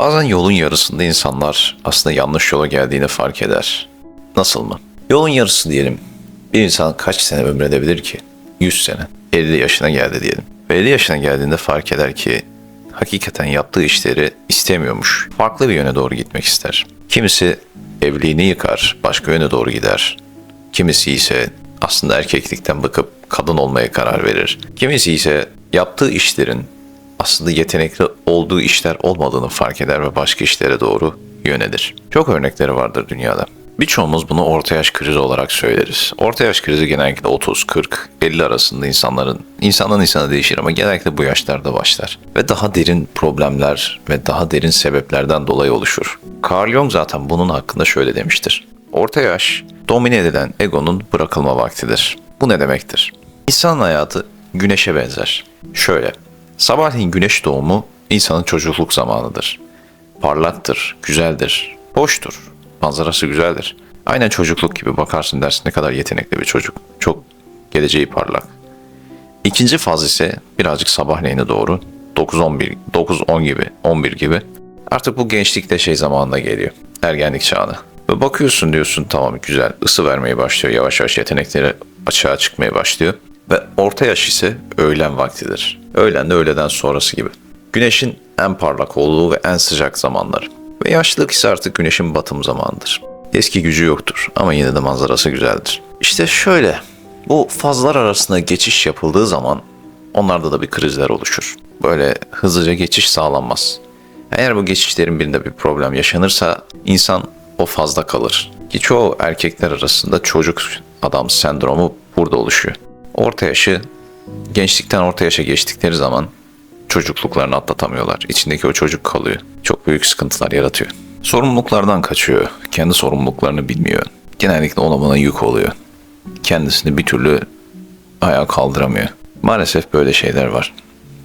Bazen yolun yarısında insanlar aslında yanlış yola geldiğini fark eder. Nasıl mı? Yolun yarısı diyelim. Bir insan kaç sene ömredebilir ki? 100 sene. 50 yaşına geldi diyelim. Ve 50 yaşına geldiğinde fark eder ki hakikaten yaptığı işleri istemiyormuş. Farklı bir yöne doğru gitmek ister. Kimisi evliliğini yıkar, başka yöne doğru gider. Kimisi ise aslında erkeklikten bıkıp kadın olmaya karar verir. Kimisi ise yaptığı işlerin aslında yetenekli olduğu işler olmadığını fark eder ve başka işlere doğru yönelir. Çok örnekleri vardır dünyada. Birçoğumuz bunu orta yaş krizi olarak söyleriz. Orta yaş krizi genellikle 30, 40, 50 arasında insanların, insandan insana değişir ama genellikle bu yaşlarda başlar. Ve daha derin problemler ve daha derin sebeplerden dolayı oluşur. Carl Jung zaten bunun hakkında şöyle demiştir. Orta yaş, domine edilen egonun bırakılma vaktidir. Bu ne demektir? İnsanın hayatı güneşe benzer. Şöyle, sabahleyin güneş doğumu insanın çocukluk zamanıdır. Parlaktır, güzeldir, hoştur, manzarası güzeldir. Aynen çocukluk gibi bakarsın dersin ne kadar yetenekli bir çocuk. Çok geleceği parlak. İkinci faz ise birazcık sabahleyine doğru 9-11, 9-10 gibi, 11 gibi. Artık bu gençlikte şey zamanına geliyor. Ergenlik çağına. Ve bakıyorsun diyorsun tamam güzel ısı vermeye başlıyor. Yavaş yavaş yetenekleri açığa çıkmaya başlıyor. Ve orta yaş ise öğlen vaktidir. Öğlen de öğleden sonrası gibi. Güneşin en parlak olduğu ve en sıcak zamanları. Ve yaşlılık ise artık güneşin batım zamanıdır. Eski gücü yoktur ama yine de manzarası güzeldir. İşte şöyle, bu fazlar arasında geçiş yapıldığı zaman onlarda da bir krizler oluşur. Böyle hızlıca geçiş sağlanmaz. Eğer bu geçişlerin birinde bir problem yaşanırsa insan o fazla kalır. Ki çoğu erkekler arasında çocuk adam sendromu burada oluşuyor. Orta yaşı gençlikten orta yaşa geçtikleri zaman çocukluklarını atlatamıyorlar. İçindeki o çocuk kalıyor. Çok büyük sıkıntılar yaratıyor. Sorumluluklardan kaçıyor. Kendi sorumluluklarını bilmiyor. Genellikle ona buna yük oluyor. Kendisini bir türlü ayağa kaldıramıyor. Maalesef böyle şeyler var.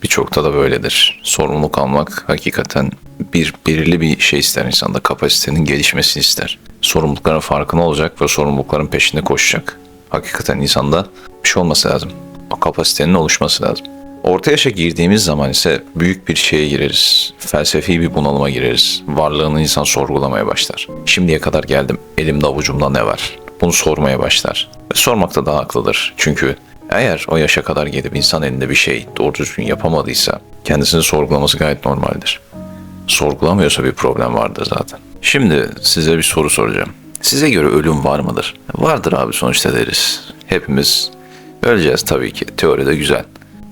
Birçokta da böyledir. Sorumluluk almak hakikaten bir belirli bir şey ister insanda. Kapasitenin gelişmesini ister. Sorumlulukların farkına olacak ve sorumlulukların peşinde koşacak. Hakikaten insanda bir şey olması lazım. O kapasitenin oluşması lazım. Orta yaşa girdiğimiz zaman ise büyük bir şeye gireriz. Felsefi bir bunalıma gireriz. Varlığını insan sorgulamaya başlar. Şimdiye kadar geldim. Elimde avucumda ne var? Bunu sormaya başlar. Ve sormakta daha haklıdır. Çünkü eğer o yaşa kadar gelip insan elinde bir şey doğru düzgün yapamadıysa kendisini sorgulaması gayet normaldir. Sorgulamıyorsa bir problem vardır zaten. Şimdi size bir soru soracağım. Size göre ölüm var mıdır? Vardır abi sonuçta deriz. Hepimiz öleceğiz tabii ki. Teoride güzel.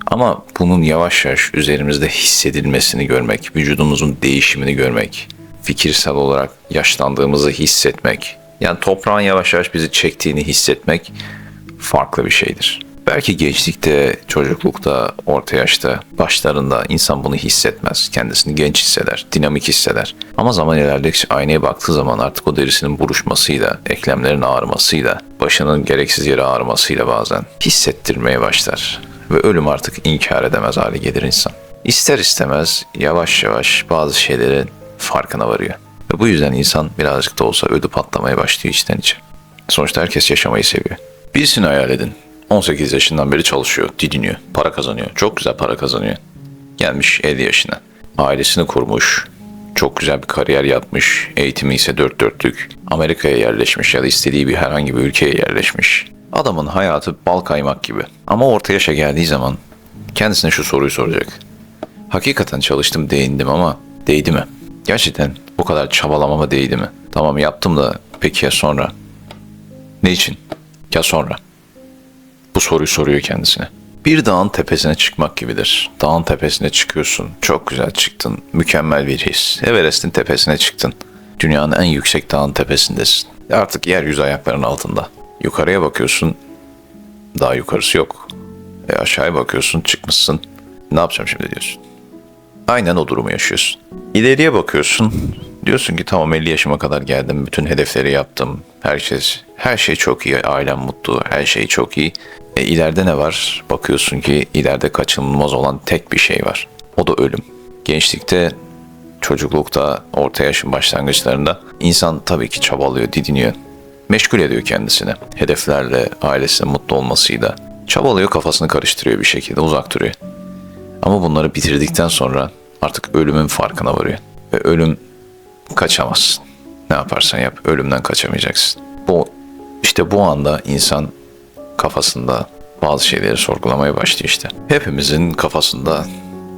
Ama bunun yavaş yavaş üzerimizde hissedilmesini görmek, vücudumuzun değişimini görmek, fikirsel olarak yaşlandığımızı hissetmek, yani toprağın yavaş yavaş bizi çektiğini hissetmek farklı bir şeydir. Belki gençlikte, çocuklukta, orta yaşta, başlarında insan bunu hissetmez. Kendisini genç hisseder, dinamik hisseder. Ama zaman ilerledikçe aynaya baktığı zaman artık o derisinin buruşmasıyla, eklemlerin ağrımasıyla, başının gereksiz yere ağrımasıyla bazen hissettirmeye başlar. Ve ölüm artık inkar edemez hale gelir insan. İster istemez yavaş yavaş bazı şeylerin farkına varıyor. Ve bu yüzden insan birazcık da olsa ödü patlamaya başlıyor içten içe. Sonuçta herkes yaşamayı seviyor. Birisini hayal edin. 18 yaşından beri çalışıyor, didiniyor, para kazanıyor. Çok güzel para kazanıyor. Gelmiş 50 yaşına. Ailesini kurmuş, çok güzel bir kariyer yapmış, eğitimi ise dört dörtlük. Amerika'ya yerleşmiş ya da istediği bir herhangi bir ülkeye yerleşmiş. Adamın hayatı bal kaymak gibi. Ama orta yaşa geldiği zaman kendisine şu soruyu soracak. Hakikaten çalıştım değindim ama değdi mi? Gerçekten bu kadar çabalamama değdi mi? Tamam yaptım da peki ya sonra? Ne için? Ya sonra? Bu soruyu soruyor kendisine. Bir dağın tepesine çıkmak gibidir. Dağın tepesine çıkıyorsun. Çok güzel çıktın. Mükemmel bir his. Everest'in tepesine çıktın. Dünyanın en yüksek dağın tepesindesin. Artık yeryüzü ayaklarının altında. Yukarıya bakıyorsun. Daha yukarısı yok. E aşağıya bakıyorsun çıkmışsın. Ne yapacağım şimdi diyorsun. Aynen o durumu yaşıyorsun. İleriye bakıyorsun. Diyorsun ki tamam 50 yaşıma kadar geldim. Bütün hedefleri yaptım. Her şey, her şey çok iyi. Ailem mutlu. Her şey çok iyi. E, ileride ne var? Bakıyorsun ki ileride kaçınılmaz olan tek bir şey var. O da ölüm. Gençlikte, çocuklukta, orta yaşın başlangıçlarında insan tabii ki çabalıyor, didiniyor. Meşgul ediyor kendisini. Hedeflerle, ailesinin mutlu olmasıyla. Çabalıyor, kafasını karıştırıyor bir şekilde, uzak duruyor. Ama bunları bitirdikten sonra artık ölümün farkına varıyor. Ve ölüm kaçamazsın. Ne yaparsan yap ölümden kaçamayacaksın. Bu işte bu anda insan kafasında bazı şeyleri sorgulamaya başlıyor işte. Hepimizin kafasında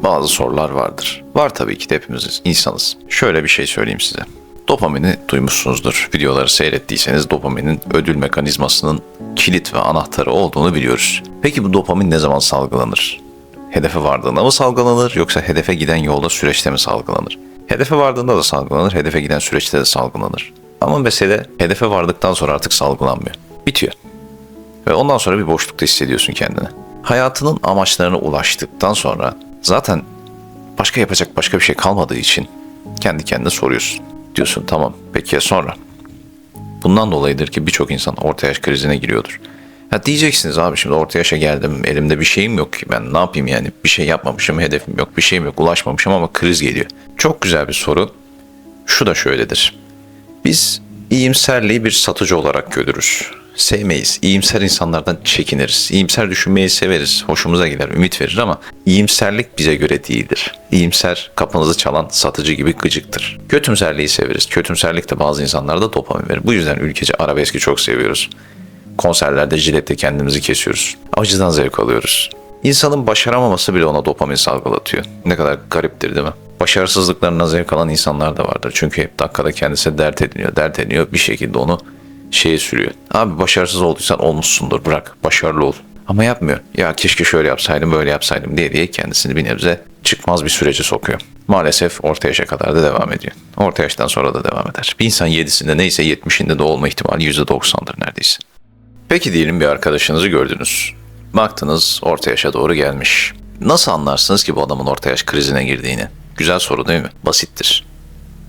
bazı sorular vardır. Var tabii ki de hepimiz insanız. Şöyle bir şey söyleyeyim size. Dopamini duymuşsunuzdur. Videoları seyrettiyseniz dopaminin ödül mekanizmasının kilit ve anahtarı olduğunu biliyoruz. Peki bu dopamin ne zaman salgılanır? Hedefe vardığında mı salgılanır yoksa hedefe giden yolda süreçte mi salgılanır? Hedefe vardığında da salgılanır, hedefe giden süreçte de salgılanır. Ama mesele hedefe vardıktan sonra artık salgılanmıyor. Bitiyor. Ve ondan sonra bir boşlukta hissediyorsun kendini. Hayatının amaçlarına ulaştıktan sonra zaten başka yapacak başka bir şey kalmadığı için kendi kendine soruyorsun. Diyorsun tamam peki ya sonra? Bundan dolayıdır ki birçok insan orta yaş krizine giriyordur. Ha diyeceksiniz abi şimdi orta yaşa geldim elimde bir şeyim yok ki ben ne yapayım yani bir şey yapmamışım hedefim yok bir şeyim yok ulaşmamışım ama kriz geliyor. Çok güzel bir soru. Şu da şöyledir. Biz iyimserliği bir satıcı olarak görürüz. Sevmeyiz. İyimser insanlardan çekiniriz. İyimser düşünmeyi severiz. Hoşumuza gider, ümit verir ama iyimserlik bize göre değildir. İyimser kapınızı çalan satıcı gibi gıcıktır. Kötümserliği severiz. Kötümserlik de bazı insanlarda dopamin verir. Bu yüzden ülkece arabeski çok seviyoruz. Konserlerde jiletle kendimizi kesiyoruz. Acıdan zevk alıyoruz. İnsanın başaramaması bile ona dopamin salgılatıyor. Ne kadar gariptir değil mi? Başarısızlıklarından zevk alan insanlar da vardır. Çünkü hep dakikada kendisi dert ediniyor, dert ediniyor. Bir şekilde onu şeye sürüyor. Abi başarısız olduysan olmuşsundur bırak başarılı ol. Ama yapmıyor. Ya keşke şöyle yapsaydım böyle yapsaydım diye diye kendisini bir nebze çıkmaz bir sürece sokuyor. Maalesef orta yaşa kadar da devam ediyor. Orta yaştan sonra da devam eder. Bir insan 7'sinde neyse 70'inde de olma ihtimali %90'dır neredeyse. Peki diyelim bir arkadaşınızı gördünüz. Baktınız orta yaşa doğru gelmiş. Nasıl anlarsınız ki bu adamın orta yaş krizine girdiğini? Güzel soru değil mi? Basittir.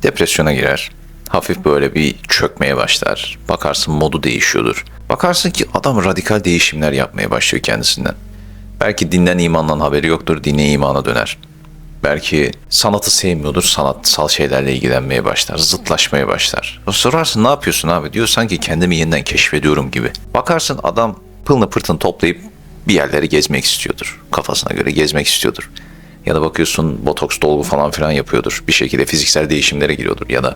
Depresyona girer. Hafif böyle bir çökmeye başlar. Bakarsın modu değişiyordur. Bakarsın ki adam radikal değişimler yapmaya başlıyor kendisinden. Belki dinden imandan haberi yoktur, dine imana döner. Belki sanatı sevmiyordur, sanatsal şeylerle ilgilenmeye başlar, zıtlaşmaya başlar. Sorarsın ne yapıyorsun abi diyor sanki kendimi yeniden keşfediyorum gibi. Bakarsın adam pılını pırtını toplayıp bir yerleri gezmek istiyordur. Kafasına göre gezmek istiyordur. Ya da bakıyorsun botoks dolgu falan filan yapıyordur. Bir şekilde fiziksel değişimlere giriyordur. Ya da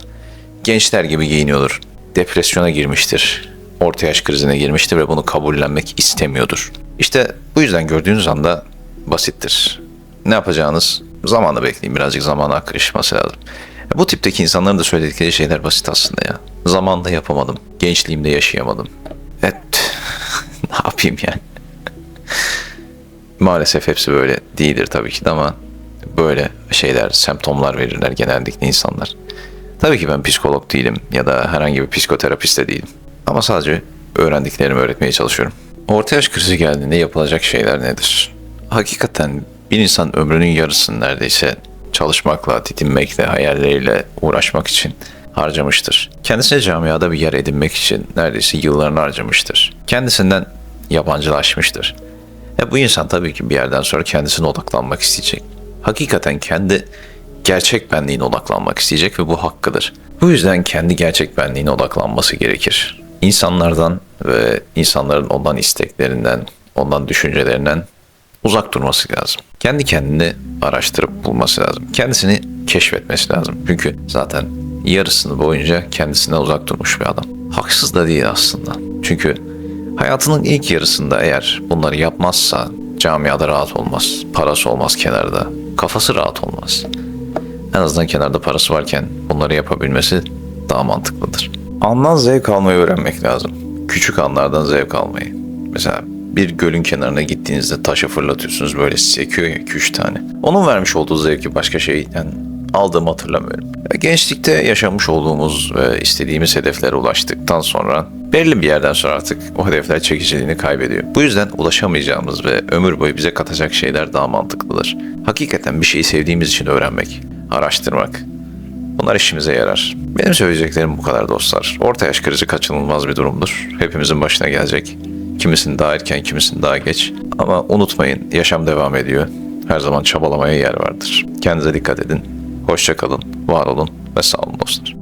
gençler gibi giyiniyordur. Depresyona girmiştir. Orta yaş krizine girmiştir ve bunu kabullenmek istemiyordur. İşte bu yüzden gördüğünüz anda basittir. Ne yapacağınız zamanı bekleyin. Birazcık zamana akışması lazım. Bu tipteki insanların da söyledikleri şeyler basit aslında ya. Zamanda yapamadım. Gençliğimde yaşayamadım. Evet. ne yapayım yani? Maalesef hepsi böyle değildir tabii ki de ama böyle şeyler, semptomlar verirler genellikle insanlar. Tabii ki ben psikolog değilim ya da herhangi bir psikoterapist de değilim. Ama sadece öğrendiklerimi öğretmeye çalışıyorum. Orta yaş krizi geldiğinde yapılacak şeyler nedir? Hakikaten bir insan ömrünün yarısını neredeyse çalışmakla, didinmekle, hayalleriyle uğraşmak için harcamıştır. Kendisine camiada bir yer edinmek için neredeyse yıllarını harcamıştır. Kendisinden yabancılaşmıştır. E bu insan tabii ki bir yerden sonra kendisine odaklanmak isteyecek. Hakikaten kendi gerçek benliğine odaklanmak isteyecek ve bu hakkıdır. Bu yüzden kendi gerçek benliğine odaklanması gerekir. İnsanlardan ve insanların ondan isteklerinden, ondan düşüncelerinden uzak durması lazım. Kendi kendini araştırıp bulması lazım. Kendisini keşfetmesi lazım. Çünkü zaten yarısını boyunca kendisine uzak durmuş bir adam. Haksız da değil aslında. Çünkü hayatının ilk yarısında eğer bunları yapmazsa camiada rahat olmaz. Parası olmaz kenarda. Kafası rahat olmaz. En azından kenarda parası varken bunları yapabilmesi daha mantıklıdır. Andan zevk almayı öğrenmek lazım. Küçük anlardan zevk almayı. Mesela bir gölün kenarına gittiğinizde taşı fırlatıyorsunuz böyle sekiyor ya 2-3 tane. Onun vermiş olduğu zevki başka şeyden aldığımı hatırlamıyorum. Gençlikte yaşamış olduğumuz ve istediğimiz hedeflere ulaştıktan sonra belli bir yerden sonra artık o hedefler çekiciliğini kaybediyor. Bu yüzden ulaşamayacağımız ve ömür boyu bize katacak şeyler daha mantıklıdır. Hakikaten bir şeyi sevdiğimiz için öğrenmek, araştırmak, Bunlar işimize yarar. Benim söyleyeceklerim bu kadar dostlar. Orta yaş krizi kaçınılmaz bir durumdur. Hepimizin başına gelecek. Kimisinin daha erken, kimisinin daha geç. Ama unutmayın yaşam devam ediyor. Her zaman çabalamaya yer vardır. Kendinize dikkat edin. Hoşça kalın, var olun ve sağ olun dostlar.